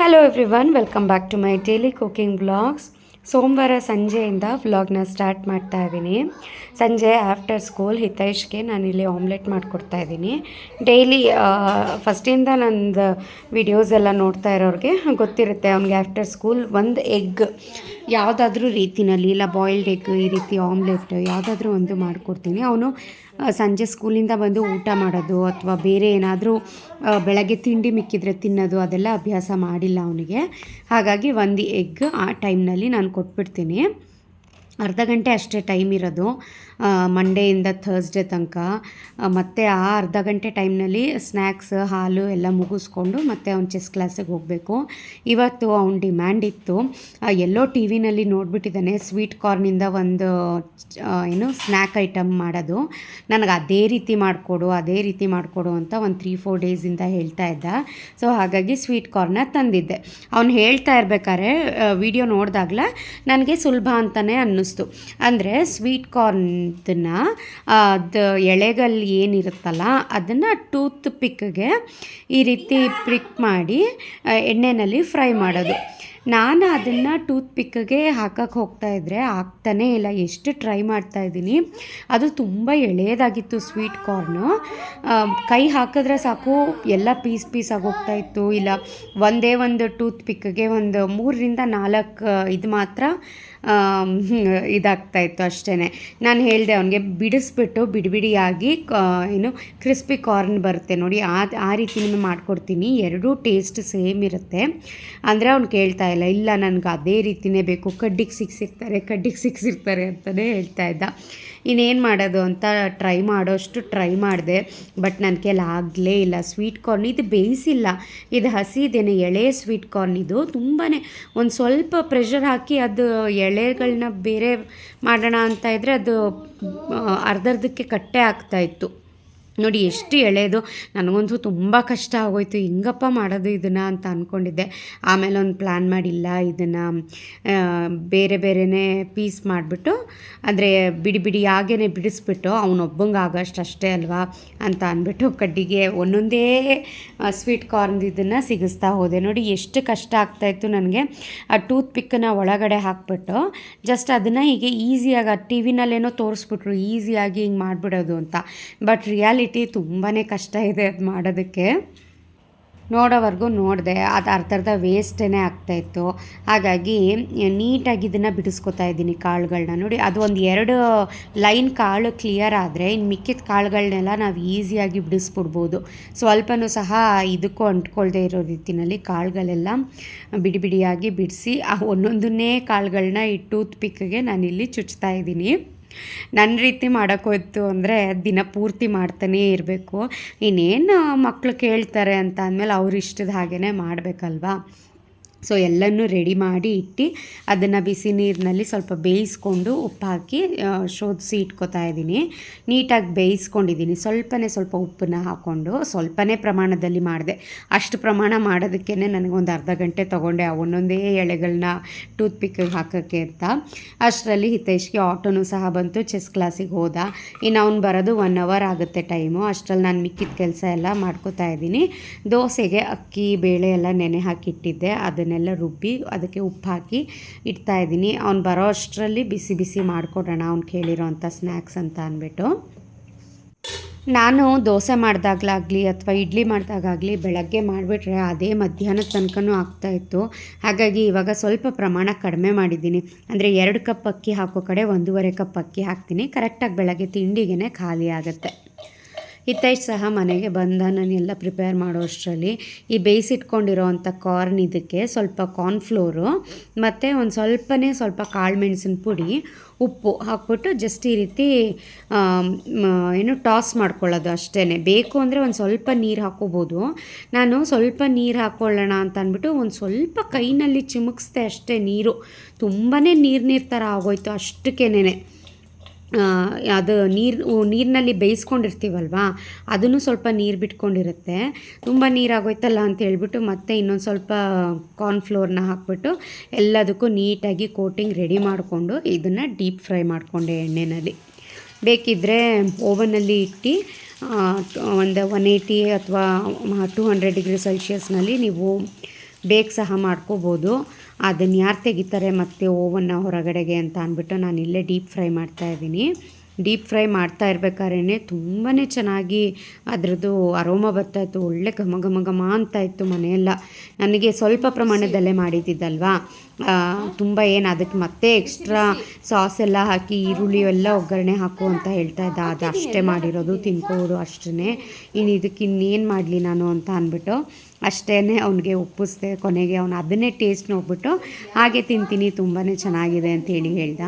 Hello everyone welcome back to my daily cooking vlogs ಸೋಮವಾರ ಸಂಜೆಯಿಂದ ವ್ಲಾಗ್ನ ಸ್ಟಾರ್ಟ್ ಮಾಡ್ತಾ ಇದ್ದೀನಿ. ಸಂಜೆ ಆಫ್ಟರ್ ಸ್ಕೂಲ್ ಹಿತೈಷ್ಗೆ ನಾನಿಲ್ಲಿ ಆಮ್ಲೆಟ್ ಮಾಡಿಕೊಡ್ತಾ ಇದ್ದೀನಿ. ಡೈಲಿ ಫಸ್ಟಿಂದ ನಂದು ವಿಡಿಯೋಸ್ ಎಲ್ಲ ನೋಡ್ತಾ ಇರೋರಿಗೆ ಗೊತ್ತಿರುತ್ತೆ, ಅವ್ನಿಗೆ ಆಫ್ಟರ್ ಸ್ಕೂಲ್ ಒಂದು ಎಗ್ ಯಾವುದಾದ್ರೂ ರೀತಿನಲ್ಲಿ ಇಲ್ಲ ಬಾಯ್ಲ್ಡ್ ಎಗ್ ಈ ರೀತಿ ಆಮ್ಲೆಟ್ ಯಾವುದಾದ್ರೂ ಒಂದು ಮಾಡಿಕೊಡ್ತೀನಿ. ಅವನು ಸಂಜೆ ಸ್ಕೂಲಿಂದ ಬಂದು ಊಟ ಮಾಡೋದು ಅಥವಾ ಬೇರೆ ಏನಾದರೂ ಬೆಳಗ್ಗೆ ತಿಂಡಿ ಮಿಕ್ಕಿದ್ರೆ ತಿನ್ನೋದು ಅದೆಲ್ಲ ಅಭ್ಯಾಸ ಮಾಡಿಲ್ಲ ಅವನಿಗೆ. ಹಾಗಾಗಿ ಒಂದು ಎಗ್ ಆ ಟೈಮ್ನಲ್ಲಿ ನಾನು ಕೊಟ್ಬಿಡ್ತೀನಿ. ಅರ್ಧ ಗಂಟೆ ಅಷ್ಟೇ ಟೈಮ್ ಇರೋದು. ಮಂಡೆಯಿಂದ ಥರ್ಸ್ಡೇ ತನಕ. ಮತ್ತು ಆ ಅರ್ಧ ಗಂಟೆ ಟೈಮ್ನಲ್ಲಿ ಸ್ನ್ಯಾಕ್ಸ್ ಹಾಲು ಎಲ್ಲ ಮುಗಿಸ್ಕೊಂಡು ಮತ್ತೆ ಅವ್ನು ಚೆಸ್ ಕ್ಲಾಸಿಗೆ ಹೋಗಬೇಕು. ಇವತ್ತು ಅವ್ನ ಡಿಮ್ಯಾಂಡ್ ಇತ್ತು. ಎಲ್ಲೋ ಟಿ ವಿನಲ್ಲಿ ನೋಡಿಬಿಟ್ಟಿದ್ದಾನೆ ಸ್ವೀಟ್ ಕಾರ್ನಿಂದ ಒಂದು ಏನು ಸ್ನ್ಯಾಕ್ ಐಟಮ್ ಮಾಡೋದು. ನನಗೆ ಅದೇ ರೀತಿ ಮಾಡಿಕೊಡು, ಅದೇ ರೀತಿ ಮಾಡಿಕೊಡು ಅಂತ ಒಂದು ತ್ರೀ ಫೋರ್ ಡೇಸಿಂದ ಹೇಳ್ತಾ ಇದ್ದ. ಸೊ ಹಾಗಾಗಿ ಸ್ವೀಟ್ ಕಾರ್ನ ತಂದಿದ್ದೆ. ಅವ್ನು ಹೇಳ್ತಾ ಇರ್ಬೇಕಾದ್ರೆ ವಿಡಿಯೋ ನೋಡಿದಾಗಲೇ ನನಗೆ ಸುಲಭ ಅಂತಲೇ ಅನ್ನಿಸ್ತು. ಅಂದರೆ ಸ್ವೀಟ್ ಕಾರ್ನ್ದನ್ನು ಅದು ಎಳೆಗಲ್ಲಿ ಏನಿರುತ್ತಲ್ಲ, ಅದನ್ನು ಟೂತ್ ಪಿಕ್ಗೆ ಈ ರೀತಿ ಪ್ರಿಕ್ ಮಾಡಿ ಎಣ್ಣೆಯಲ್ಲಿ ಫ್ರೈ ಮಾಡೋದು. ನಾನು ಅದನ್ನು ಟೂತ್ ಪಿಕ್ಗೆ ಹಾಕಕ್ಕೆ ಹೋಗ್ತಾ ಇದ್ದರೆ ಆಗ್ತಾನೇ ಇಲ್ಲ. ಎಷ್ಟು ಟ್ರೈ ಮಾಡ್ತಾ ಇದ್ದೀನಿ. ಅದು ತುಂಬ ಎಳೆಯದಾಗಿತ್ತು ಸ್ವೀಟ್ ಕಾರ್ನು. ಕೈ ಹಾಕಿದ್ರೆ ಸಾಕು, ಎಲ್ಲ ಪೀಸ್ ಪೀಸ್ ಆಗೋಗ್ತಾ ಇತ್ತು. ಇಲ್ಲ, ಒಂದೇ ಒಂದು ಟೂತ್ ಪಿಕ್ಗೆ ಒಂದು ಮೂರರಿಂದ ನಾಲ್ಕು ಇದು ಮಾತ್ರ ಇದಾಗ್ತಾ ಇತ್ತು ಅಷ್ಟೇ ನಾನು ಹೇಳಿದೆ ಅವನಿಗೆ, ಬಿಡಿಸ್ಬಿಟ್ಟು ಬಿಡಿಬಿಡಿಯಾಗಿ ಏನು, ಕ್ರಿಸ್ಪಿ ಕಾರ್ನ್ ಬರುತ್ತೆ ನೋಡಿ ಆ ಆ ರೀತಿ ಮಾಡಿಕೊಡ್ತೀನಿ. ಎರಡೂ ಟೇಸ್ಟ್ ಸೇಮ್ ಇರುತ್ತೆ. ಅಂದರೆ ಅವ್ನು ಕೇಳ್ತಾ ಇಲ್ಲ ಇಲ್ಲ, ನನಗೆ ಅದೇ ರೀತಿನೇ ಬೇಕು. ಕಡ್ಡಿಗೆ ಸಿಕ್ಸಿರ್ತಾರೆ ಕಡ್ಡಿಗೆ ಸಿಕ್ಸಿರ್ತಾರೆ ಅಂತಲೇ ಹೇಳ್ತಾ ಇದ್ದ. ಇನ್ನೇನು ಮಾಡೋದು ಅಂತ ಟ್ರೈ ಮಾಡೋಷ್ಟು ಟ್ರೈ ಮಾಡಿದೆ, ಬಟ್ ನನ್ನ ಕೈಲಿ ಆಗಲೇ ಇಲ್ಲ. ಸ್ವೀಟ್ ಕಾರ್ನ್, ಇದು ಬೇಯಿಸಿಲ್ಲ. ಇದು ಹಸಿದೇನೆ, ಎಳೆ ಸ್ವೀಟ್ ಕಾರ್ನ್ ಇದು. ತುಂಬಾ ಒಂದು ಸ್ವಲ್ಪ ಪ್ರೆಷರ್ ಹಾಕಿ ಅದು ಎಳೆಗಳನ್ನ ಬೇರೆ ಮಾಡೋಣ ಅಂತ ಇದ್ದರೆ ಅದು ಅರ್ಧರ್ಧಕ್ಕೆ ಕಟ್ಟೆ ಆಗ್ತಾ ಇತ್ತು. ನೋಡಿ, ಎಷ್ಟು ಎಳೆದು. ನನಗಂತೂ ತುಂಬ ಕಷ್ಟ ಆಗೋಯ್ತು. ಹೆಂಗಪ್ಪ ಮಾಡೋದು ಇದನ್ನು ಅಂತ ಅಂದ್ಕೊಂಡಿದ್ದೆ ಆಮೇಲೆ ಒಂದು ಪ್ಲ್ಯಾನ್ ಮಾಡಿಲ್ಲ. ಇದನ್ನು ಬೇರೆ ಬೇರೆಯೇ ಪೀಸ್ ಮಾಡಿಬಿಟ್ಟು ಅಂದರೆ ಬಿಡಿ ಬಿಡಿ ಹಾಗೇ ಬಿಡಿಸ್ಬಿಟ್ಟು ಅವನೊಬ್ಬಂಗೆ ಆಗೋಷ್ಟು ಅಷ್ಟೇ ಅಲ್ವಾ ಅಂತ ಅಂದ್ಬಿಟ್ಟು ಕಡ್ಡಿಗೆ ಒಂದೊಂದೇ ಸ್ವೀಟ್ ಕಾರ್ನ್ ಇದನ್ನು ಸಿಗಿಸ್ತಾ ಹೋದೆ. ನೋಡಿ, ಎಷ್ಟು ಕಷ್ಟ ಆಗ್ತಾಯಿತ್ತು ನನಗೆ. ಆ ಟೂತ್ ಪಿಕ್ಕನ್ನ ಒಳಗಡೆ ಹಾಕ್ಬಿಟ್ಟು ಜಸ್ಟ್ ಅದನ್ನು ಹೀಗೆ ಈಸಿಯಾಗಿ ಟಿ ವಿನಲ್ಲೇನೋ ತೋರಿಸ್ಬಿಟ್ರು ಈಸಿಯಾಗಿ ಹಿಂಗೆ ಮಾಡಿಬಿಡೋದು ಅಂತ. ಬಟ್ ರಿಯಾಲಿಟಿ ತುಂಬಾ ಕಷ್ಟ ಇದೆ ಅದು ಮಾಡೋದಕ್ಕೆ. ನೋಡೋವರೆಗೂ ನೋಡಿದೆ, ಅದು ಅರ್ಧರ್ಧ ಅರ್ಧ ವೇಸ್ಟೇ ಆಗ್ತಾಯಿತ್ತು ಹಾಗಾಗಿ ನೀಟಾಗಿ ಇದನ್ನು ಬಿಡಿಸ್ಕೊತಾ ಇದ್ದೀನಿ ಕಾಳುಗಳನ್ನ ನೋಡಿ, ಅದು ಒಂದು ಎರಡು ಲೈನ್ ಕಾಳು ಕ್ಲಿಯರ್ ಆದರೆ ಇನ್ನು ಮಿಕ್ಕಿದ ಕಾಳುಗಳನ್ನೆಲ್ಲ ನಾವು ಈಸಿಯಾಗಿ ಬಿಡಿಸ್ಬಿಡ್ಬೋದು. ಸ್ವಲ್ಪನೂ ಸಹ ಇದಕ್ಕೂ ಅಂಟ್ಕೊಳ್ದೇ ಇರೋ ರೀತಿಯಲ್ಲಿ ಕಾಳುಗಳೆಲ್ಲ ಬಿಡಿ ಬಿಡಿಯಾಗಿ ಬಿಡಿಸಿ, ಆ ಒಂದೊಂದನ್ನೇ ಕಾಳುಗಳನ್ನ ಈ ಟೂತ್ ಪಿಕ್ಗೆ ನಾನಿಲ್ಲಿ ಚುಚ್ತಾ ಇದ್ದೀನಿ. ನನ್ನ ರೀತಿ ಮಾಡೋಕ್ಕೋಯ್ತು ಅಂದರೆ ದಿನ ಪೂರ್ತಿ ಮಾಡ್ತಾನೇ ಇರಬೇಕು. ಇನ್ನೇನು ಮಕ್ಕಳು ಕೇಳ್ತಾರೆ ಅಂತ ಅಂದಮೇಲೆ ಅವ್ರ ಇಷ್ಟದ ಹಾಗೇ ಮಾಡಬೇಕಲ್ವಾ? ಸೊ ಎಲ್ಲನೂ ರೆಡಿ ಮಾಡಿ ಇಟ್ಟು ಅದನ್ನು ಬಿಸಿ ನೀರಿನಲ್ಲಿ ಸ್ವಲ್ಪ ಬೇಯಿಸ್ಕೊಂಡು ಉಪ್ಪು ಹಾಕಿ ಶೋಧಿಸಿ ಇಟ್ಕೊತಾ ಇದ್ದೀನಿ. ನೀಟಾಗಿ ಬೇಯಿಸ್ಕೊಂಡಿದ್ದೀನಿ. ಸ್ವಲ್ಪನೇ ಸ್ವಲ್ಪ ಉಪ್ಪನ್ನ ಹಾಕ್ಕೊಂಡು ಸ್ವಲ್ಪನೇ ಪ್ರಮಾಣದಲ್ಲಿ ಮಾಡಿದೆ. ಅಷ್ಟು ಪ್ರಮಾಣ ಮಾಡೋದಕ್ಕೇ ನನಗೊಂದು ಅರ್ಧ ಗಂಟೆ ತೊಗೊಂಡೆ ಆ ಒಂದೊಂದೇ ಎಳೆಗಳನ್ನ ಟೂತ್ ಪಿಕ್ಕಿಗೆ ಹಾಕೋಕ್ಕೆ ಅಂತ. ಅಷ್ಟರಲ್ಲಿ ಹಿತೈಷ್ಗೆ ಆಟೋನೂ ಸಹ ಬಂತು. ಚೆಸ್ ಕ್ಲಾಸಿಗೆ ಹೋದ. ಇನ್ನು ಅವ್ನು ಬರೋದು ಒನ್ ಅವರ್ ಆಗುತ್ತೆ ಟೈಮು. ಅಷ್ಟರಲ್ಲಿ ನಾನು ಮಿಕ್ಕಿದ ಕೆಲಸ ಎಲ್ಲ ಮಾಡ್ಕೋತಾ ಇದ್ದೀನಿ. ದೋಸೆಗೆ ಅಕ್ಕಿ, ಬೇಳೆ ಎಲ್ಲ ನೆನೆ ಹಾಕಿಟ್ಟಿದ್ದೆ. ಅದನ್ನೆಲ್ಲ ರುಬ್ಬಿ ಅದಕ್ಕೆ ಉಪ್ಪು ಹಾಕಿ ಇಡ್ತಾ ಇದ್ದೀನಿ. ಅವ್ನು ಬರೋ ಅಷ್ಟರಲ್ಲಿ ಬಿಸಿ ಬಿಸಿ ಮಾಡಿಕೊಡೋಣ, ಅವ್ನು ಕೇಳಿರೋ ಅಂಥ ಸ್ನ್ಯಾಕ್ಸ್ ಅಂತ ಅಂದ್ಬಿಟ್ಟು. ನಾನು ದೋಸೆ ಮಾಡಿದಾಗಲಾಗಲಿ ಅಥವಾ ಇಡ್ಲಿ ಮಾಡಿದಾಗಲಿ ಬೆಳಗ್ಗೆ ಮಾಡಿಬಿಟ್ರೆ ಅದೇ ಮಧ್ಯಾಹ್ನದ ತನಕನೂ ಆಗ್ತಾಯಿತ್ತು ಹಾಗಾಗಿ ಇವಾಗ ಸ್ವಲ್ಪ ಪ್ರಮಾಣ ಕಡಿಮೆ ಮಾಡಿದ್ದೀನಿ. ಅಂದರೆ ಎರಡು ಕಪ್ ಅಕ್ಕಿ ಹಾಕೋ ಕಡೆ ಒಂದೂವರೆ ಕಪ್ ಅಕ್ಕಿ ಹಾಕ್ತೀನಿ. ಕರೆಕ್ಟಾಗಿ ಬೆಳಗ್ಗೆ ತಿಂಡಿಗೆ ಖಾಲಿ ಆಗುತ್ತೆ. ಹಿತೈಷ್ ಸಹ ಮನೆಗೆ ಬಂದ ನಾನೆಲ್ಲ ಪ್ರಿಪೇರ್ ಮಾಡೋ ಅಷ್ಟರಲ್ಲಿ ಈ ಬೇಯಿಸಿಟ್ಕೊಂಡಿರೋ ಅಂಥ ಕಾರ್ನ್ ಇದಕ್ಕೆ ಸ್ವಲ್ಪ ಕಾರ್ನ್ಫ್ಲೋರು ಮತ್ತು ಒಂದು ಸ್ವಲ್ಪನೇ ಸ್ವಲ್ಪ ಕಾಳು ಮೆಣಸಿನ ಪುಡಿ, ಉಪ್ಪು ಹಾಕ್ಬಿಟ್ಟು ಜಸ್ಟ್ ಈ ರೀತಿ ಏನು ಟಾಸ್ ಮಾಡ್ಕೊಳ್ಳೋದು ಅಷ್ಟೇ ಬೇಕು ಅಂದರೆ ಒಂದು ಸ್ವಲ್ಪ ನೀರು ಹಾಕೋಬೋದು ನಾನು ಸ್ವಲ್ಪ ನೀರು ಹಾಕ್ಕೊಳ್ಳೋಣ ಅಂತ ಅಂದ್ಬಿಟ್ಟು ಒಂದು ಸ್ವಲ್ಪ ಕೈನಲ್ಲಿ ಚಿಮುಕ್ಸ್ದೆ ಅಷ್ಟೇ ನೀರು. ತುಂಬಾ ನೀರು ನೀರು ಥರ ಆಗೋಯ್ತು ಅಷ್ಟಕ್ಕೇನೆ ಅದು ನೀರು ನೀರಿನಲ್ಲಿ ಬೇಯಿಸ್ಕೊಂಡಿರ್ತೀವಲ್ವಾ, ಅದನ್ನು ಸ್ವಲ್ಪ ನೀರು ಬಿಟ್ಕೊಂಡಿರುತ್ತೆ. ತುಂಬ ನೀರಾಗೋಯ್ತಲ್ಲ ಅಂತ ಹೇಳ್ಬಿಟ್ಟು ಮತ್ತೆ ಇನ್ನೊಂದು ಸ್ವಲ್ಪ ಕಾರ್ನ್ಫ್ಲೋರ್ನ ಹಾಕ್ಬಿಟ್ಟು ಎಲ್ಲದಕ್ಕೂ ನೀಟಾಗಿ ಕೋಟಿಂಗ್ ರೆಡಿ ಮಾಡಿಕೊಂಡು ಇದನ್ನು ಡೀಪ್ ಫ್ರೈ ಮಾಡಿಕೊಂಡೆ ಎಣ್ಣೆಯಲ್ಲಿ ಬೇಕಿದ್ದರೆ ಓವನಲ್ಲಿ ಇಟ್ಟು ಒಂದು ಒನ್ ಏಯ್ಟಿ ಅಥವಾ ಟೂ ಹಂಡ್ರೆಡ್ ಡಿಗ್ರಿ ಸೆಲ್ಸಿಯಸ್ನಲ್ಲಿ ನೀವು ಬೇಗ ಸಹ ಮಾಡ್ಕೋಬೋದು. ಅದನ್ನು ಯಾರು ತೆಗಿತಾರೆ ಮತ್ತು ಓವನ್ನ ಹೊರಗಡೆಗೆ ಅಂತ ಅಂದ್ಬಿಟ್ಟು ನಾನು ಇಲ್ಲೇ ಡೀಪ್ ಫ್ರೈ ಮಾಡ್ತಾಯಿದ್ದೀನಿ ಡೀಪ್ ಫ್ರೈ ಮಾಡ್ತಾ ಇರ್ಬೇಕಾದ್ರೆ ತುಂಬಾ ಚೆನ್ನಾಗಿ ಅದರದ್ದು ಅರೋಮ ಬರ್ತಾಯಿತ್ತು ಒಳ್ಳೆ ಘಮ ಘಮ ಘಮ ಅಂತ ಇತ್ತು ಮನೆಯೆಲ್ಲ. ನನಗೆ ಸ್ವಲ್ಪ ಪ್ರಮಾಣದಲ್ಲೇ ಮಾಡಿದ್ದಿದ್ದಲ್ವಾ? ತುಂಬ ಏನು ಅದಕ್ಕೆ ಮತ್ತೆ ಎಕ್ಸ್ಟ್ರಾ ಸಾಸ್ ಎಲ್ಲ ಹಾಕಿ, ಈರುಳ್ಳಿ ಎಲ್ಲ ಒಗ್ಗರಣೆ ಹಾಕು ಅಂತ ಹೇಳ್ತಾ ಇದ್ದ. ಅದು ಅಷ್ಟೇ ಮಾಡಿರೋದು ತಿನ್ಕೋಬೋದು ಅಷ್ಟೇ ಇನ್ನು ಇದಕ್ಕೆ ಇನ್ನೇನು ಮಾಡಲಿ ನಾನು ಅಂತ ಅಂದ್ಬಿಟ್ಟು ಅಷ್ಟೇ ಅವನಿಗೆ ಒಪ್ಪಿಸ್ದೆ. ಕೊನೆಗೆ ಅವನು ಅದನ್ನೇ ಟೇಸ್ಟ್ ನೋಡ್ಬಿಟ್ಟು ಹಾಗೆ ತಿಂತೀನಿ. ತುಂಬಾ ಚೆನ್ನಾಗಿದೆ ಅಂತೇಳಿ ಹೇಳ್ದ.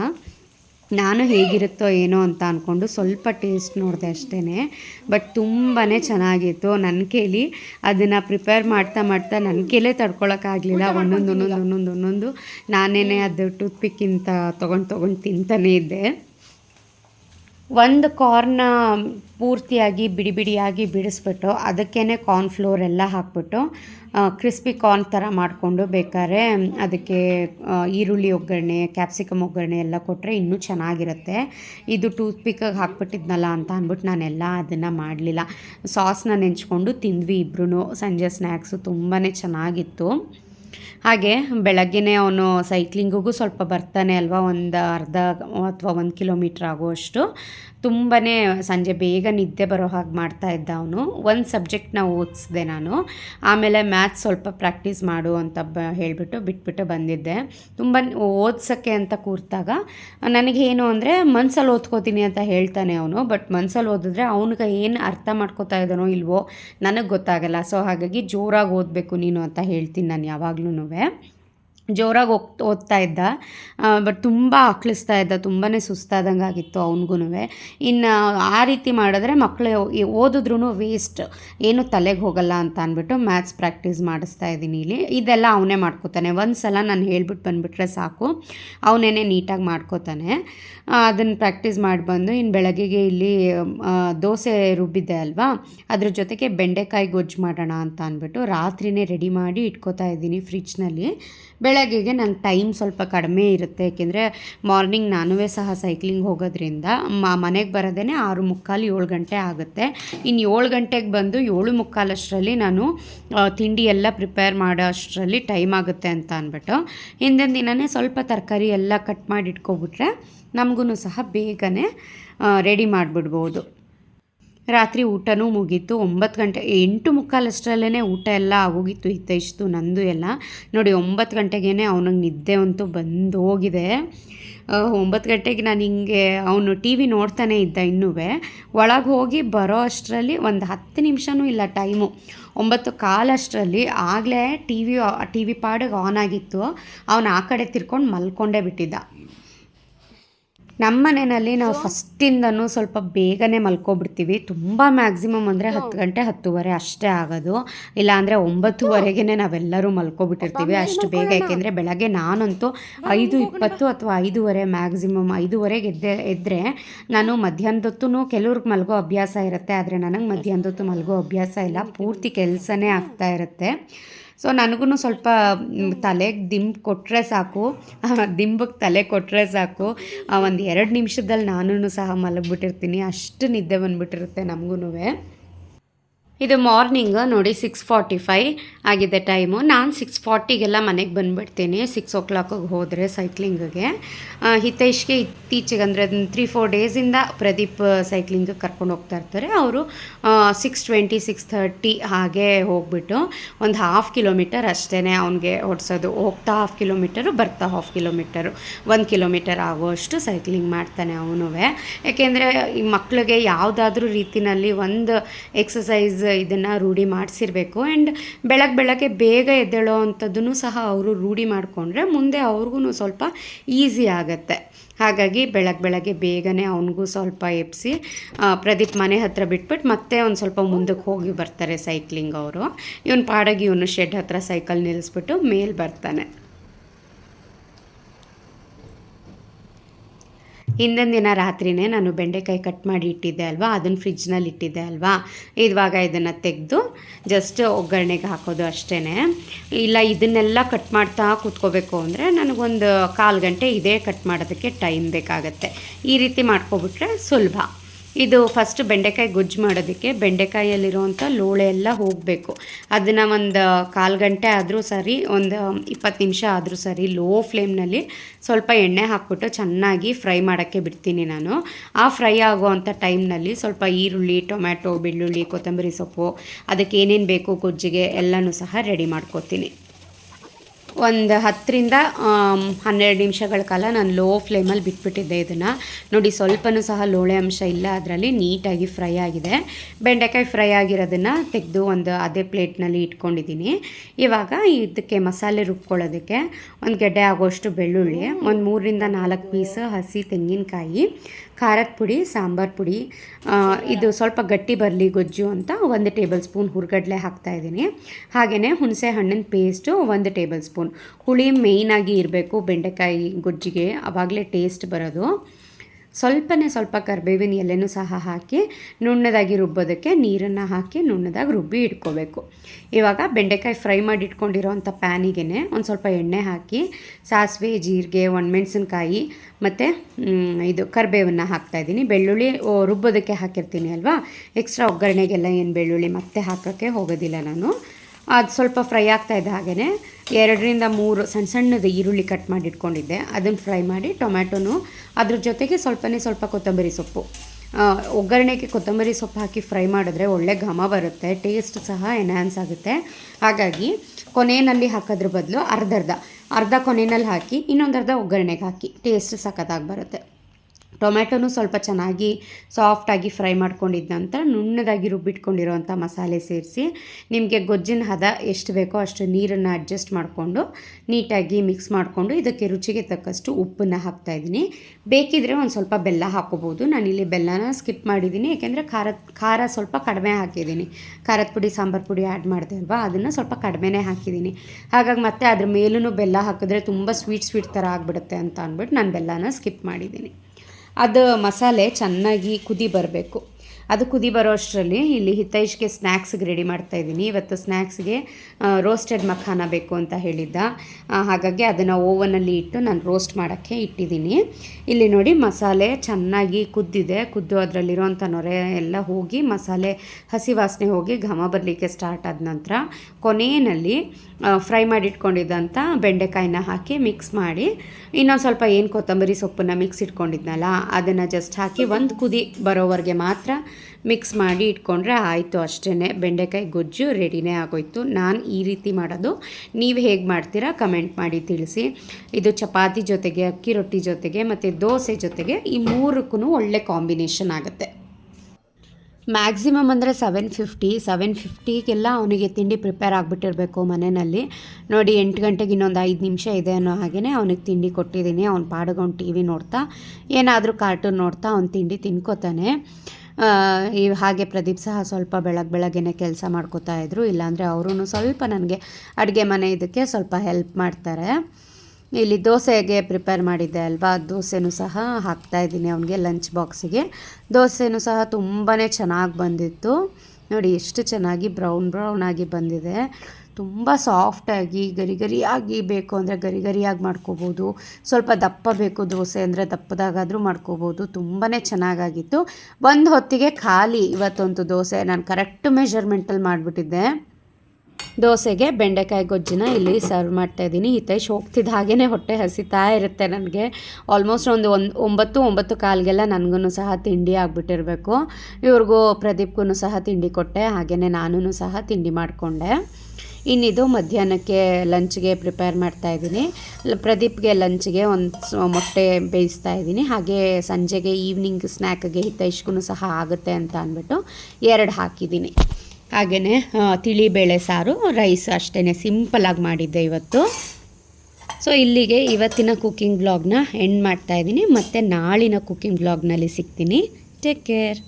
ನಾನು ಹೇಗಿರುತ್ತೋ ಏನೋ ಅಂತ ಅಂದ್ಕೊಂಡು ಸ್ವಲ್ಪ ಟೇಸ್ಟ್ ನೋಡಿದೆ ಅಷ್ಟೇ ಬಟ್ ತುಂಬಾ ಚೆನ್ನಾಗಿತ್ತು. ನನ್ನ ಕೈಲಿ ಅದನ್ನು ಪ್ರಿಪೇರ್ ಮಾಡ್ತಾ ಮಾಡ್ತಾ ನನ್ನ ಕೈಲೇ ತಡ್ಕೊಳಕ್ಕಾಗಲಿಲ್ಲ ಒಂದೊಂದು ಒಂದೊಂದು ಒಂದೊಂದು ಒಂದೊಂದು. ನಾನೇ ಅದು ಟೂತ್ ಪಿಕ್ಕಿಂತ ತೊಗೊಂಡು ತೊಗೊಂಡು ತಿಂತಾನೇ ಇದ್ದೆ. ಒಂದು ಕಾರ್ನ ಪೂರ್ತಿಯಾಗಿ ಬಿಡಿ ಬಿಡಿಯಾಗಿ ಬಿಡಿಸ್ಬಿಟ್ಟು ಅದಕ್ಕೇ ಕಾರ್ನ್ಫ್ಲೋರ್ ಎಲ್ಲ ಹಾಕ್ಬಿಟ್ಟು ಕ್ರಿಸ್ಪಿ ಕಾರ್ನ್ ಥರ ಮಾಡಿಕೊಂಡು ಬೇಕಾದ್ರೆ ಅದಕ್ಕೆ ಈರುಳ್ಳಿ ಒಗ್ಗರಣೆ ಕ್ಯಾಪ್ಸಿಕಮ್ ಒಗ್ಗರಣೆ ಎಲ್ಲ ಕೊಟ್ಟರೆ ಇನ್ನೂ ಚೆನ್ನಾಗಿರುತ್ತೆ. ಇದು ಟೂತ್ ಪಿಕ್ಕಾಗಿ ಹಾಕ್ಬಿಟ್ಟಿದ್ನಲ್ಲ ಅಂತ ಅಂದ್ಬಿಟ್ಟು ನಾನೆಲ್ಲ ಅದನ್ನು ಮಾಡಲಿಲ್ಲ. ಸಾಸ್ನ ನೆಂಚ್ಕೊಂಡು ತಿಂದ್ವಿ ಇಬ್ರು ಸಂಜೆ ಸ್ನ್ಯಾಕ್ಸು ತುಂಬಾ ಚೆನ್ನಾಗಿತ್ತು. ಹಾಗೆ ಬೆಳಗ್ಗೆನೇ ಅವನು ಸೈಕ್ಲಿಂಗಿಗೂ ಸ್ವಲ್ಪ ಬರ್ತಾನೆ ಅಲ್ವಾ? ಒಂದು ಅರ್ಧ ಅಥವಾ ಒಂದು ಕಿಲೋಮೀಟ್ರ್ ಆಗುವಷ್ಟು. ತುಂಬಾ ಸಂಜೆ ಬೇಗ ನಿದ್ದೆ ಬರೋ ಹಾಗೆ ಮಾಡ್ತಾ ಇದ್ದ ಅವನು. ಒಂದು ಸಬ್ಜೆಕ್ಟ್ನ ಓದಿಸ್ದೆ ನಾನು. ಆಮೇಲೆ ಮ್ಯಾಥ್ಸ್ ಸ್ವಲ್ಪ ಪ್ರಾಕ್ಟೀಸ್ ಮಾಡು ಅಂತ ಬ ಹೇಳಿಬಿಟ್ಟು ಬಿಟ್ಬಿಟ್ಟು ಬಂದಿದ್ದೆ. ತುಂಬ ಓದ್ಸೋಕ್ಕೆ ಅಂತ ಕೂರ್ತಾಗ ನನಗೇನು ಅಂದರೆ ಮನ್ಸಲ್ಲಿ ಓದ್ಕೋತೀನಿ ಅಂತ ಹೇಳ್ತಾನೆ ಅವನು. ಬಟ್ ಮನ್ಸಲ್ಲಿ ಓದಿದ್ರೆ ಅವ್ನಿಗೆ ಏನು ಅರ್ಥ ಮಾಡ್ಕೋತಾ ಇದ್ದಾನೋ ಇಲ್ವೋ, ನನಗೆ ಗೊತ್ತಾಗಲ್ಲ. ಸೊ ಹಾಗಾಗಿ ಜೋರಾಗಿ ಓದಬೇಕು ನೀನು ಅಂತ ಹೇಳ್ತೀನಿ ನಾನು ಯಾವಾಗ್ಲೂ né? ಜೋರಾಗಿ ಹೋಗ್, ಓದ್ತಾ ಇದ್ದ. ಬಟ್ ತುಂಬ ಆಕ್ಳಿಸ್ತಾ ಇದ್ದ ತುಂಬಾ ಸುಸ್ತಾದಂಗೆ ಆಗಿತ್ತು ಅವನಿಗೂ ಇನ್ನು ಆ ರೀತಿ ಮಾಡಿದ್ರೆ ಮಕ್ಕಳು ಓದಿದ್ರೂ ವೇಸ್ಟ್. ಏನು ತಲೆಗೆ ಹೋಗಲ್ಲ ಅಂತ ಅಂದ್ಬಿಟ್ಟು ಮ್ಯಾಥ್ಸ್ ಪ್ರಾಕ್ಟೀಸ್ ಮಾಡಿಸ್ತಾ ಇದ್ದೀನಿ ಇಲ್ಲಿ. ಇದೆಲ್ಲ ಅವನೇ ಮಾಡ್ಕೋತಾನೆ. ಒಂದು ಸಲ ನಾನು ಹೇಳ್ಬಿಟ್ಟು ಬಂದುಬಿಟ್ರೆ ಸಾಕು. ಅವನೇನೆ ನೀಟಾಗಿ ಮಾಡ್ಕೋತಾನೆ. ಅದನ್ನು ಪ್ರಾಕ್ಟೀಸ್ ಮಾಡಿ ಬಂದು ಇನ್ನು ಬೆಳಗ್ಗೆಗೆ ಇಲ್ಲಿ ದೋಸೆ ರುಬ್ಬಿದ್ದೆ ಅಲ್ವಾ? ಅದ್ರ ಜೊತೆಗೆ ಬೆಂಡೆಕಾಯಿ ಗೊಜ್ಜು ಮಾಡೋಣ ಅಂತ ಅಂದ್ಬಿಟ್ಟು ರಾತ್ರಿನೇ ರೆಡಿ ಮಾಡಿ ಇಟ್ಕೋತಾ ಇದ್ದೀನಿ ಫ್ರಿಜ್ನಲ್ಲಿ. ಬೆಳಗ್ಗೆಗೆ ನಂಗೆ ಟೈಮ್ ಸ್ವಲ್ಪ ಕಡಿಮೆ ಇರುತ್ತೆ. ಏಕೆಂದರೆ ಮಾರ್ನಿಂಗ್ ನಾನೂ ಸಹ ಸೈಕ್ಲಿಂಗ್ ಹೋಗೋದ್ರಿಂದ ಮನೆಗೆ ಬರೋದೇ ಆರು ಮುಕ್ಕಾಲು ಏಳು ಗಂಟೆ ಆಗುತ್ತೆ. ಇನ್ನು ಏಳು ಗಂಟೆಗೆ ಬಂದು ಏಳು ಮುಕ್ಕಾಲಷ್ಟರಲ್ಲಿ ನಾನು ತಿಂಡಿ ಎಲ್ಲ ಪ್ರಿಪೇರ್ ಮಾಡೋ ಅಷ್ಟರಲ್ಲಿ ಟೈಮ್ ಆಗುತ್ತೆ ಅಂತ ಅಂದ್ಬಿಟ್ಟು ಹಿಂದಿನ ದಿನವೇ ಸ್ವಲ್ಪ ತರಕಾರಿ ಎಲ್ಲ ಕಟ್ ಮಾಡಿ ಇಟ್ಕೊಬಿಟ್ರೆ ನಮಗೂ ಸಹ ಬೇಗನೆ ರೆಡಿ ಮಾಡಿಬಿಡ್ಬೋದು. ರಾತ್ರಿ ಊಟನೂ ಮುಗೀತು. ಒಂಬತ್ತು ಗಂಟೆ, ಎಂಟು ಮುಕ್ಕಾಲಷ್ಟರಲ್ಲೇ ಊಟ ಎಲ್ಲ ಆಗೋಗಿತ್ತು ಹಿತೈಸ್ತು ನಂದು ಎಲ್ಲ. ನೋಡಿ, ಒಂಬತ್ತು ಗಂಟೆಗೇ ಅವನಿಗೆ ನಿದ್ದೆ ಅಂತೂ ಬಂದು ಹೋಗಿದೆ ಒಂಬತ್ತು ಗಂಟೆಗೆ ನಾನು ಹಿಂಗೆ ಅವನು ಟಿ ವಿ ನೋಡ್ತಾನೆ ಇದ್ದ ಇನ್ನೂ ಒಳಗೆ ಹೋಗಿ ಬರೋ ಅಷ್ಟರಲ್ಲಿ ಒಂದು ಹತ್ತು ನಿಮಿಷನೂ ಇಲ್ಲ ಟೈಮು. ಒಂಬತ್ತು ಕಾಲಷ್ಟರಲ್ಲಿ ಆಗಲೇ ಟಿ ವಿ ಟಿ ವಿ ಪಾಡಿಗೆ ಆನ್ ಆಗಿತ್ತು. ಅವನು ಆ ಕಡೆ ತಿರ್ಕೊಂಡು ಮಲ್ಕೊಂಡೇ ಬಿಟ್ಟಿದ್ದ. ನಮ್ಮ ಮನೆಯಲ್ಲಿ ನಾವು ಫಸ್ಟಿಂದನೂ ಸ್ವಲ್ಪ ಬೇಗನೆ ಮಲ್ಕೊಬಿಡ್ತೀವಿ. ತುಂಬ ಮ್ಯಾಕ್ಸಿಮಮ್ ಅಂದರೆ ಹತ್ತು ಗಂಟೆ ಹತ್ತುವರೆ ಅಷ್ಟೇ ಆಗೋದು. ಇಲ್ಲಾಂದರೆ ಒಂಬತ್ತುವರೆಗೆ ನಾವೆಲ್ಲರೂ ಮಲ್ಕೊಬಿಟ್ಟಿರ್ತೀವಿ ಅಷ್ಟು ಬೇಗ. ಯಾಕೆಂದರೆ ಬೆಳಗ್ಗೆ ನಾನಂತೂ ಐದು ಇಪ್ಪತ್ತು ಅಥವಾ ಐದೂವರೆ ಮ್ಯಾಕ್ಸಿಮಮ್ ಐದೂವರೆಗೆ ಎದ್ದೆ ಎದ್ದರೆ ನಾನು ಮಧ್ಯಾಹ್ನದೊತ್ತೂ ಕೆಲವ್ರಿಗೆ ಮಲಗೋ ಅಭ್ಯಾಸ ಇರುತ್ತೆ. ಆದರೆ ನನಗೆ ಮಧ್ಯಾಹ್ನದೊತ್ತು ಮಲಗೋ ಅಭ್ಯಾಸ ಇಲ್ಲ. ಪೂರ್ತಿ ಕೆಲಸನೇ ಆಗ್ತಾ ಇರುತ್ತೆ. ಸೊ ನನಗೂ ಸ್ವಲ್ಪ ತಲೆಗೆ ದಿಂಬು ಕೊಟ್ಟರೆ ಸಾಕು. ದಿಂಬಕ್ಕೆ ತಲೆ ಕೊಟ್ಟರೆ ಸಾಕು. ಒಂದು ಎರಡು ನಿಮಿಷದಲ್ಲಿ ನಾನು ಸಹ ಮಲಗಿಬಿಟ್ಟಿರ್ತೀನಿ. ಅಷ್ಟು ನಿದ್ದೆ ಬಂದುಬಿಟ್ಟಿರುತ್ತೆ ನಮಗೂ ಇದು ಮಾರ್ನಿಂಗ್ ನೋಡಿ ಸಿಕ್ಸ್ ಫಾರ್ಟಿ ಫೈ ಆಗಿದೆ ಟೈಮು. ನಾನು ಸಿಕ್ಸ್ ಫಾರ್ಟಿಗೆಲ್ಲ ಮನೆಗೆ ಬಂದುಬಿಡ್ತೀನಿ. ಸಿಕ್ಸ್ ಓ ಕ್ಲಾಕಿಗೆ ಹೋದರೆ ಸೈಕ್ಲಿಂಗಿಗೆ. ಹಿತೈಷ್ಗೆ ಇತ್ತೀಚೆಗೆ ಅಂದರೆ ತ್ರೀ ಫೋರ್ ಡೇಸಿಂದ ಪ್ರದೀಪ್ ಸೈಕ್ಲಿಂಗ್ ಕರ್ಕೊಂಡು ಹೋಗ್ತಾ ಇರ್ತಾರೆ. ಅವರು ಸಿಕ್ಸ್ ಟ್ವೆಂಟಿ ಸಿಕ್ಸ್ ಥರ್ಟಿ ಹಾಗೆ ಹೋಗ್ಬಿಟ್ಟು ಒಂದು ಹಾಫ್ ಕಿಲೋಮೀಟರ್ ಅಷ್ಟೇ ಅವನಿಗೆ ಓಡಿಸೋದು. ಹೋಗ್ತಾ ಹಾಫ್ ಕಿಲೋಮೀಟರು ಬರ್ತಾ ಹಾಫ್ ಕಿಲೋಮೀಟರು ಒಂದು ಕಿಲೋಮೀಟರ್ ಆಗುವಷ್ಟು ಸೈಕ್ಲಿಂಗ್ ಮಾಡ್ತಾನೆ ಅವನು ಯಾಕೆಂದರೆ ಈ ಮಕ್ಕಳಿಗೆ ಯಾವುದಾದ್ರೂ ರೀತಿಯಲ್ಲಿ ಒಂದು ಎಕ್ಸಸೈಸ್ ಇದನ್ನು ರೂಢಿ ಮಾಡಿಸಿರ್ಬೇಕು. ಆ್ಯಂಡ್ ಬೆಳಗ್ಗೆ ಬೆಳಗ್ಗೆ ಬೇಗ ಎದ್ದೇಳೋ ಅಂಥದ್ದನ್ನು ಸಹ ಅವರು ರೂಢಿ ಮಾಡಿಕೊಂಡ್ರೆ ಮುಂದೆ ಅವ್ರಿಗೂ ಸ್ವಲ್ಪ ಈಸಿ ಆಗುತ್ತೆ. ಹಾಗಾಗಿ ಬೆಳಗ್ಗೆ ಬೆಳಗ್ಗೆ ಬೇಗನೆ ಅವನಿಗೂ ಸ್ವಲ್ಪ ಎಬ್ಸಿ ಪ್ರದೀಪ್ ಮನೆ ಹತ್ರ ಬಿಟ್ಬಿಟ್ಟು ಮತ್ತೆ ಒಂದು ಸ್ವಲ್ಪ ಮುಂದಕ್ಕೆ ಹೋಗಿ ಬರ್ತಾರೆ ಸೈಕ್ಲಿಂಗ್ ಅವರು. ಇವನು ಪಾಡಗಿ ಇವನು ಶೆಡ್ ಹತ್ರ ಸೈಕಲ್ ನಿಲ್ಲಿಸ್ಬಿಟ್ಟು ಮೇಲೆ ಬರ್ತಾನೆ. ಹಿಂದಿನ ದಿನ ರಾತ್ರಿನೇ ನಾನು ಬೆಂಡೆಕಾಯಿ ಕಟ್ ಮಾಡಿ ಇಟ್ಟಿದ್ದೆ ಅಲ್ವಾ? ಅದನ್ನು ಫ್ರಿಜ್ನಲ್ಲಿ ಇಟ್ಟಿದ್ದೆ ಅಲ್ವಾ? ಇವಾಗ ಇದನ್ನು ತೆಗೆದು ಜಸ್ಟ್ ಒಗ್ಗರಣೆಗೆ ಹಾಕೋದು ಅಷ್ಟೇ ಇಲ್ಲ, ಇದನ್ನೆಲ್ಲ ಕಟ್ ಮಾಡ್ತಾ ಕೂತ್ಕೋಬೇಕು ಅಂದರೆ ನನಗೊಂದು ಕಾಲು ಗಂಟೆ ಇದೇ ಕಟ್ ಮಾಡೋದಕ್ಕೆ ಟೈಮ್ ಬೇಕಾಗತ್ತೆ. ಈ ರೀತಿ ಮಾಡ್ಕೊಬಿಟ್ರೆ ಸುಲಭ. ಇದು ಫಸ್ಟ್ ಬೆಂಡೆಕಾಯಿ ಗೊಜ್ಜು ಮಾಡೋದಕ್ಕೆ ಬೆಂಡೆಕಾಯಲ್ಲಿರುವಂಥ ಲೋಳೆ ಎಲ್ಲ ಹೋಗಬೇಕು. ಅದನ್ನು ಒಂದು ಕಾಲು ಗಂಟೆ ಆದರೂ ಸರಿ, ಒಂದು ಇಪ್ಪತ್ತು ನಿಮಿಷ ಆದರೂ ಸರಿ ಲೋ ಫ್ಲೇಮ್ನಲ್ಲಿ ಸ್ವಲ್ಪ ಎಣ್ಣೆ ಹಾಕ್ಬಿಟ್ಟು ಚೆನ್ನಾಗಿ ಫ್ರೈ ಮಾಡೋಕ್ಕೆ ಬಿಡ್ತೀನಿ ನಾನು. ಆ ಫ್ರೈ ಆಗುವಂಥ ಟೈಮ್ನಲ್ಲಿ ಸ್ವಲ್ಪ ಈರುಳ್ಳಿ, ಟೊಮ್ಯಾಟೊ, ಬೆಳ್ಳುಳ್ಳಿ, ಕೊತ್ತಂಬರಿ ಸೊಪ್ಪು, ಅದಕ್ಕೆ ಏನೇನು ಬೇಕು ಗೊಜ್ಜಿಗೆ ಎಲ್ಲನೂ ಸಹ ರೆಡಿ ಮಾಡ್ಕೋತೀನಿ ಒಂದು ಹತ್ತರಿಂದ ಹನ್ನೆರಡು ನಿಮಿಷಗಳ ಕಾಲ ನಾನು ಲೋ ಫ್ಲೇಮಲ್ಲಿ ಬಿಟ್ಬಿಟ್ಟಿದ್ದೆ ಇದನ್ನು. ನೋಡಿ, ಸ್ವಲ್ಪನೂ ಸಹ ಲೋಳೆ ಅಂಶ ಇಲ್ಲ, ಅದರಲ್ಲಿ ನೀಟಾಗಿ ಫ್ರೈ ಆಗಿದೆ. ಬೆಂಡೆಕಾಯಿ ಫ್ರೈ ಆಗಿರೋದನ್ನು ತೆಗೆದು ಒಂದು ಅದೇ ಪ್ಲೇಟ್ನಲ್ಲಿ ಇಟ್ಕೊಂಡಿದ್ದೀನಿ. ಇವಾಗ ಇದಕ್ಕೆ ಮಸಾಲೆ ರುಬ್ಕೊಳ್ಳೋದಕ್ಕೆ ಒಂದು ಗೆಡ್ಡೆ ಆಗೋಷ್ಟು ಬೆಳ್ಳುಳ್ಳಿ, ಒಂದು ಮೂರರಿಂದ ನಾಲ್ಕು ಪೀಸ್ ಹಸಿ ತೆಂಗಿನಕಾಯಿ ಖಾರದ ಪುಡಿ, ಸಾಂಬಾರು ಪುಡಿ ಇದು ಸ್ವಲ್ಪ ಗಟ್ಟಿ ಬರಲಿ ಗೊಜ್ಜು ಅಂತ ಒಂದು ಟೇಬಲ್ ಸ್ಪೂನ್ ಹುರ್ಗಡ್ಲೆ ಹಾಕ್ತಾಯಿದ್ದೀನಿ ಹಾಗೆಯೇ ಹುಣಸೆ ಹಣ್ಣಿನ ಪೇಸ್ಟು ಒಂದು ಟೇಬಲ್ ಸ್ಪೂನ್. ಹುಳಿ ಮೇಯ್ನಾಗಿ ಇರಬೇಕು ಬೆಂಡೆಕಾಯಿ ಗೊಜ್ಜಿಗೆ ಆವಾಗಲೇ ಟೇಸ್ಟ್ ಬರೋದು. ಸ್ವಲ್ಪನೇ ಸ್ವಲ್ಪ ಕರಿಬೇವಿನ ಎಲೆನೂ ಸಹ ಹಾಕಿ ನುಣ್ಣದಾಗಿ ರುಬ್ಬೋದಕ್ಕೆ ನೀರನ್ನು ಹಾಕಿ ನುಣ್ಣದಾಗಿ ರುಬ್ಬಿ ಇಟ್ಕೋಬೇಕು. ಇವಾಗ ಬೆಂಡೆಕಾಯಿ ಫ್ರೈ ಮಾಡಿ ಇಟ್ಕೊಂಡಿರೋಂಥ ಪ್ಯಾನಿಗೆ ಒಂದು ಸ್ವಲ್ಪ ಎಣ್ಣೆ ಹಾಕಿ, ಸಾಸಿವೆ, ಜೀರಿಗೆ, ಒಣಮೆಣ್ಸಿನ್ಕಾಯಿ ಮತ್ತು ಇದು ಕರಿಬೇವನ್ನು ಹಾಕ್ತಾಯಿದ್ದೀನಿ ಬೆಳ್ಳುಳ್ಳಿ ರುಬ್ಬೋದಕ್ಕೆ ಹಾಕಿರ್ತೀನಿ ಅಲ್ವಾ? ಎಕ್ಸ್ಟ್ರಾ ಒಗ್ಗರಣೆಗೆಲ್ಲ ಏನು ಬೆಳ್ಳುಳ್ಳಿ ಮತ್ತೆ ಹಾಕೋಕ್ಕೆ ಹೋಗೋದಿಲ್ಲ ನಾನು. ಅದು ಸ್ವಲ್ಪ ಫ್ರೈ ಆಗ್ತಾಯಿದ್ದ ಹಾಗೆಯೇ ಎರಡರಿಂದ ಮೂರು ಸಣ್ಣ ಸಣ್ಣದು ಈರುಳ್ಳಿ ಕಟ್ ಮಾಡಿ ಇಟ್ಕೊಂಡಿದ್ದೆ ಅದನ್ನು ಫ್ರೈ ಮಾಡಿ ಟೊಮ್ಯಾಟೊನು ಅದ್ರ ಜೊತೆಗೆ ಸ್ವಲ್ಪನೇ ಸ್ವಲ್ಪ ಕೊತ್ತಂಬರಿ ಸೊಪ್ಪು. ಒಗ್ಗರಣೆಗೆ ಕೊತ್ತಂಬರಿ ಸೊಪ್ಪು ಹಾಕಿ ಫ್ರೈ ಮಾಡಿದ್ರೆ ಒಳ್ಳೆ ಘಮ ಬರುತ್ತೆ ಟೇಸ್ಟ್ ಸಹ ಎನ್ಹ್ಯಾನ್ಸ್ ಆಗುತ್ತೆ. ಹಾಗಾಗಿ ಕೊನೆಯಲ್ಲಿ ಹಾಕೋದ್ರ ಬದಲು ಅರ್ಧರ್ಧ. ಅರ್ಧ ಕೊನೆಯಲ್ಲಿ ಹಾಕಿ ಇನ್ನೊಂದು ಅರ್ಧ ಒಗ್ಗರಣೆಗೆ ಹಾಕಿ ಟೇಸ್ಟ್ ಸಖತ್ತಾಗಿ ಬರುತ್ತೆ. ಟೊಮ್ಯಾಟೊನು ಸ್ವಲ್ಪ ಚೆನ್ನಾಗಿ ಸಾಫ್ಟಾಗಿ ಫ್ರೈ ಮಾಡ್ಕೊಂಡಿದ್ದ ನಂತರ ನುಣ್ಣದಾಗಿ ರುಬ್ಬಿಟ್ಕೊಂಡಿರೋವಂಥ ಮಸಾಲೆ ಸೇರಿಸಿ ನಿಮಗೆ ಗೊಜ್ಜಿನ ಹದ ಎಷ್ಟು ಬೇಕೋ ಅಷ್ಟು ನೀರನ್ನು ಅಡ್ಜಸ್ಟ್ ಮಾಡಿಕೊಂಡು ನೀಟಾಗಿ ಮಿಕ್ಸ್ ಮಾಡಿಕೊಂಡು ಇದಕ್ಕೆ ರುಚಿಗೆ ತಕ್ಕಷ್ಟು ಉಪ್ಪನ್ನು ಹಾಕ್ತಾಯಿದ್ದೀನಿ ಬೇಕಿದ್ರೆ ಒಂದು ಸ್ವಲ್ಪ ಬೆಲ್ಲ ಹಾಕೋಬೋದು ನಾನಿಲ್ಲಿ ಬೆಲ್ಲನ ಸ್ಕಿಪ್ ಮಾಡಿದ್ದೀನಿ. ಏಕೆಂದರೆ ಖಾರ ಖಾರ ಸ್ವಲ್ಪ ಕಡಿಮೆ ಹಾಕಿದ್ದೀನಿ. ಖಾರದ ಪುಡಿ, ಸಾಂಬಾರು ಪುಡಿ ಆ್ಯಡ್ ಮಾಡಿದೆ ಅಲ್ವಾ? ಅದನ್ನು ಸ್ವಲ್ಪ ಕಡಿಮೆನೇ ಹಾಕಿದ್ದೀನಿ. ಹಾಗಾಗಿ ಮತ್ತೆ ಅದ್ರ ಮೇಲೂ ಬೆಲ್ಲ ಹಾಕಿದ್ರೆ ತುಂಬ ಸ್ವೀಟ್ ಸ್ವೀಟ್ ಥರ ಆಗಿಬಿಡುತ್ತೆ ಅಂತ ಅಂದ್ಬಿಟ್ಟು ನಾನು ಬೆಲ್ಲನ ಸ್ಕಿಪ್ ಮಾಡಿದ್ದೀನಿ. ಅದು ಮಸಾಲೆ ಚೆನ್ನಾಗಿ ಕುದಿ ಬರಬೇಕು. ಅದು ಕುದಿ ಬರೋ ಅಷ್ಟರಲ್ಲಿ ಇಲ್ಲಿ ಹಿತೈಷ್ಗೆ ಸ್ನ್ಯಾಕ್ಸ್ಗೆ ರೆಡಿ ಮಾಡ್ತಾ ಇದ್ದೀನಿ. ಇವತ್ತು ಸ್ನ್ಯಾಕ್ಸ್ಗೆ ರೋಸ್ಟೆಡ್ ಮಖಾನ ಬೇಕು ಅಂತ ಹೇಳಿದ್ದ. ಹಾಗಾಗಿ ಅದನ್ನು ಓವನಲ್ಲಿ ಇಟ್ಟು ನಾನು ರೋಸ್ಟ್ ಮಾಡೋಕ್ಕೆ ಇಟ್ಟಿದ್ದೀನಿ. ಇಲ್ಲಿ ನೋಡಿ ಮಸಾಲೆ ಚೆನ್ನಾಗಿ ಕುದ್ದಿದೆ. ಕುದ್ದು ಅದರಲ್ಲಿರೋಂಥ ನೊರೆ ಎಲ್ಲ ಹೋಗಿ ಮಸಾಲೆ ಹಸಿ ವಾಸನೆ ಹೋಗಿ ಘಮ ಬರಲಿಕ್ಕೆ ಸ್ಟಾರ್ಟ್ ಆದ ನಂತರ ಕೊನೆಯಲ್ಲಿ ಫ್ರೈ ಮಾಡಿ ಇಟ್ಕೊಂಡಿದ್ದಂಥ ಬೆಂಡೆಕಾಯಿನ ಹಾಕಿ ಮಿಕ್ಸ್ ಮಾಡಿ, ಇನ್ನೊಂದು ಸ್ವಲ್ಪ ಏನು ಕೊತ್ತಂಬರಿ ಸೊಪ್ಪನ್ನು ಮಿಕ್ಸ್ ಇಟ್ಕೊಂಡಿದ್ನಲ್ಲ, ಅದನ್ನು ಜಸ್ಟ್ ಹಾಕಿ ಒಂದು ಕುದಿ ಬರೋವರೆಗೆ ಮಾತ್ರ ಮಿಕ್ಸ್ ಮಾಡಿ ಇಟ್ಕೊಂಡ್ರೆ ಆಯಿತು ಅಷ್ಟೇ ಬೆಂಡೆಕಾಯಿ ಗೊಜ್ಜು ರೆಡಿನೇ ಆಗೋಯ್ತು. ನಾನು ಈ ರೀತಿ ಮಾಡೋದು. ನೀವು ಹೇಗೆ ಮಾಡ್ತೀರಾ ಕಮೆಂಟ್ ಮಾಡಿ ತಿಳಿಸಿ. ಇದು ಚಪಾತಿ ಜೊತೆಗೆ, ಅಕ್ಕಿ ರೊಟ್ಟಿ ಜೊತೆಗೆ ಮತ್ತು ದೋಸೆ ಜೊತೆಗೆ ಈ ಮೂರಕ್ಕೂ ಒಳ್ಳೆ ಕಾಂಬಿನೇಷನ್ ಆಗುತ್ತೆ. ಮ್ಯಾಕ್ಸಿಮಮ್ ಅಂದರೆ ಸೆವೆನ್ ಫಿಫ್ಟಿ, ಸೆವೆನ್ ಫಿಫ್ಟಿಗೆಲ್ಲ ಅವನಿಗೆ ತಿಂಡಿ ಪ್ರಿಪೇರ್ ಆಗಿಬಿಟ್ಟಿರಬೇಕು ಮನೆಯಲ್ಲಿ. ನೋಡಿ, ಎಂಟು ಗಂಟೆಗೆ ಇನ್ನೊಂದು ಐದು ನಿಮಿಷ ಇದೆ ಅನ್ನೋ ಹಾಗೆಯೇ ಅವನಿಗೆ ತಿಂಡಿ ಕೊಟ್ಟಿದ್ದೀನಿ. ಅವ್ನು ಪಾಡ್ಗೊಂಡು ಟಿ ವಿ ನೋಡ್ತಾ, ಏನಾದರೂ ಕಾರ್ಟೂನ್ ನೋಡ್ತಾ ಅವ್ನು ತಿಂಡಿ ತಿನ್ಕೋತಾನೆ. ಈ ಹಾಗೆ ಪ್ರದೀಪ್ ಸಹ ಸ್ವಲ್ಪ ಬೆಳಗ್ಗೆ ಬೆಳಗ್ಗೆನೆ ಕೆಲಸ ಮಾಡ್ಕೋತಾ ಇದ್ರು. ಇಲ್ಲಾಂದರೆ ಅವರು ಸ್ವಲ್ಪ ನನಗೆ ಅಡುಗೆ ಮನೆ ಇದಕ್ಕೆ ಸ್ವಲ್ಪ ಹೆಲ್ಪ್ ಮಾಡ್ತಾರೆ. ಇಲ್ಲಿ ದೋಸೆಗೆ ಪ್ರಿಪೇರ್ ಮಾಡಿದ್ದೆ ಅಲ್ವಾ? ದೋಸೆನೂ ಸಹ ಹಾಕ್ತಾ ಇದ್ದೀನಿ ಅವನಿಗೆ ಲಂಚ್ ಬಾಕ್ಸಿಗೆ ದೋಸೆನೂ ಸಹ ತುಂಬಾ ಚೆನ್ನಾಗಿ ಬಂದಿತ್ತು. ನೋಡಿ, ಎಷ್ಟು ಚೆನ್ನಾಗಿ ಬ್ರೌನ್ ಬ್ರೌನ್ ಆಗಿ ಬಂದಿದೆ. ತುಂಬ ಸಾಫ್ಟಾಗಿ ಗರಿ ಗರಿಯಾಗಿ ಬೇಕು ಅಂದರೆ ಗರಿ ಗರಿಯಾಗಿ ಮಾಡ್ಕೋಬೋದು. ಸ್ವಲ್ಪ ದಪ್ಪ ಬೇಕು ದೋಸೆ ಅಂದರೆ ದಪ್ಪದಾಗಾದರೂ ಮಾಡ್ಕೋಬೋದು. ತುಂಬಾ ಚೆನ್ನಾಗಾಗಿತ್ತು. ಒಂದು ಹೊತ್ತಿಗೆ ಖಾಲಿ ಇವತ್ತೊಂದು ದೋಸೆ. ನಾನು ಕರೆಕ್ಟ್ ಮೆಷರ್ಮೆಂಟಲ್ಲಿ ಮಾಡಿಬಿಟ್ಟಿದ್ದೆ. ದೋಸೆಗೆ ಬೆಂಡೆಕಾಯಿ ಗೊಜ್ಜಿನ ಇಲ್ಲಿ ಸರ್ವ್ ಮಾಡ್ತಾ ಇದ್ದೀನಿ. ಹಿತೈಷ್ ಹೋಗ್ತಿದ್ದ ಹಾಗೇ ಹೊಟ್ಟೆ ಹಸಿತಾ ಇರುತ್ತೆ ನನಗೆ. ಆಲ್ಮೋಸ್ಟ್ ಒಂದು ಒಂದು ಒಂಬತ್ತು ಒಂಬತ್ತು ಕಾಲಿಗೆಲ್ಲ ನನಗೂ ಸಹ ತಿಂಡಿ ಆಗಿಬಿಟ್ಟಿರಬೇಕು. ಇವ್ರಿಗೂ ಪ್ರದೀಪ್ಗೂ ಸಹ ತಿಂಡಿ ಕೊಟ್ಟೆ. ಹಾಗೆಯೇ ನಾನೂ ಸಹ ತಿಂಡಿ ಮಾಡಿಕೊಂಡೆ. ಇನ್ನಿದು ಮಧ್ಯಾಹ್ನಕ್ಕೆ ಲಂಚ್ಗೆ ಪ್ರಿಪೇರ್ ಮಾಡ್ತಾ ಇದ್ದೀನಿ. ಪ್ರದೀಪ್ಗೆ ಲಂಚ್ಗೆ ಒಂದು ಮೊಟ್ಟೆ ಬೇಯಿಸ್ತಾ ಇದ್ದೀನಿ. ಹಾಗೆ ಸಂಜೆಗೆ ಈವ್ನಿಂಗ್ ಸ್ನ್ಯಾಕ್ಗೆ ಹಿತೈಷ್ಗೂ ಸಹ ಆಗುತ್ತೆ ಅಂತ ಅಂದ್ಬಿಟ್ಟು ಎರಡು ಹಾಕಿದ್ದೀನಿ. ಹಾಗೆಯೇ ತಿಳಿಬೇಳೆ ಸಾರು, ರೈಸ್ ಅಷ್ಟೇ ಸಿಂಪಲಾಗಿ ಮಾಡಿದ್ದೆ ಇವತ್ತು. ಸೊ, ಇಲ್ಲಿಗೆ ಇವತ್ತಿನ ಕುಕ್ಕಿಂಗ್ ಬ್ಲಾಗ್ನ ಎಂಡ್ ಮಾಡ್ತಾ ಇದ್ದೀನಿ. ಮತ್ತು ನಾಳಿನ ಕುಕ್ಕಿಂಗ್ ಬ್ಲಾಗ್ನಲ್ಲಿ ಸಿಗ್ತೀನಿ. Take care.